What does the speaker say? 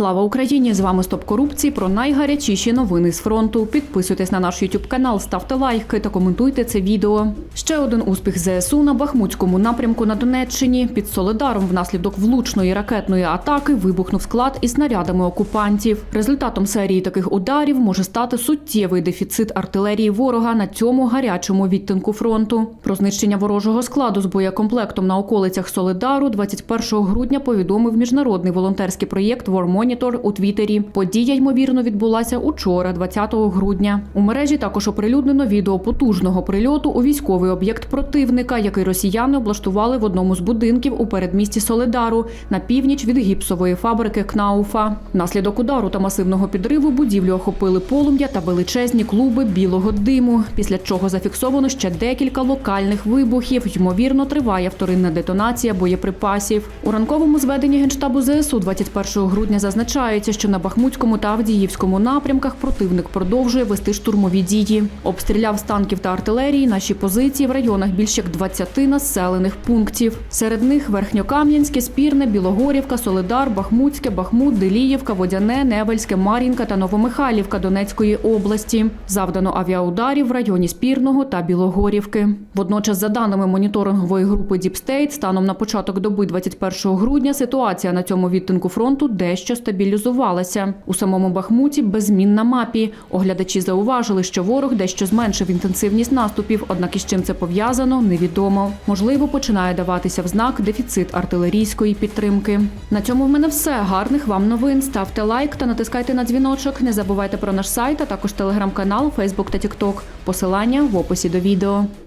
Слава Україні! З вами Стоп корупції про найгарячіші новини з фронту. Підписуйтесь на наш YouTube канал, ставте лайки та коментуйте це відео. Ще один успіх ЗСУ на Бахмутському напрямку на Донеччині. Під Солидаром внаслідок влучної ракетної атаки вибухнув склад із снарядами окупантів. Результатом серії таких ударів може стати суттєвий дефіцит артилерії ворога на цьому гарячому відтинку фронту. Про знищення ворожого складу з боєкомплектом на околицях Солидару 21 грудня повідомив міжнародний волонтерський проєкт War Monitor у Твіттері. Подія ймовірно відбулася учора, 20 грудня. У мережі також оприлюднено відео потужного прильоту у військовий об'єкт противника, який росіяни облаштували в одному з будинків у передмісті Солидару на північ від гіпсової фабрики Кнауфа. Внаслідок удару та масивного підриву будівлю охопили полум'я та величезні клуби білого диму. Після чого зафіксовано ще декілька локальних вибухів. Ймовірно, триває вторинна детонація боєприпасів. У ранковому зведенні генштабу ЗСУ 21 грудня зазначається, що на Бахмутському та Авдіївському напрямках противник продовжує вести штурмові дії. Обстріляв з танків та артилерії наші позиції в районах більш як 20 населених пунктів. Серед них Верхньокам'янське, Спірне, Білогорівка, Солидар, Бахмутське, Бахмут, Деліївка, Водяне, Невельське, Мар'їнка та Новомихайлівка Донецької області. Завдано авіаударів в районі Спірного та Білогорівки. Водночас, за даними моніторингової групи State, станом на початок доби 21 грудня ситуація на цьому відтинку фронту дещо стабілізувалася. У самому Бахмуті без змін на мапі. Оглядачі зауважили, що ворог дещо зменшив інтенсивність наступів, однак із чим це пов'язано, невідомо. Можливо, починає даватися в знак дефіцит артилерійської підтримки. На цьому в мене все. Гарних вам новин. Ставте лайк та натискайте на дзвіночок. Не забувайте про наш сайт, а також телеграм-канал, Фейсбук та Тікток. Посилання в описі до відео.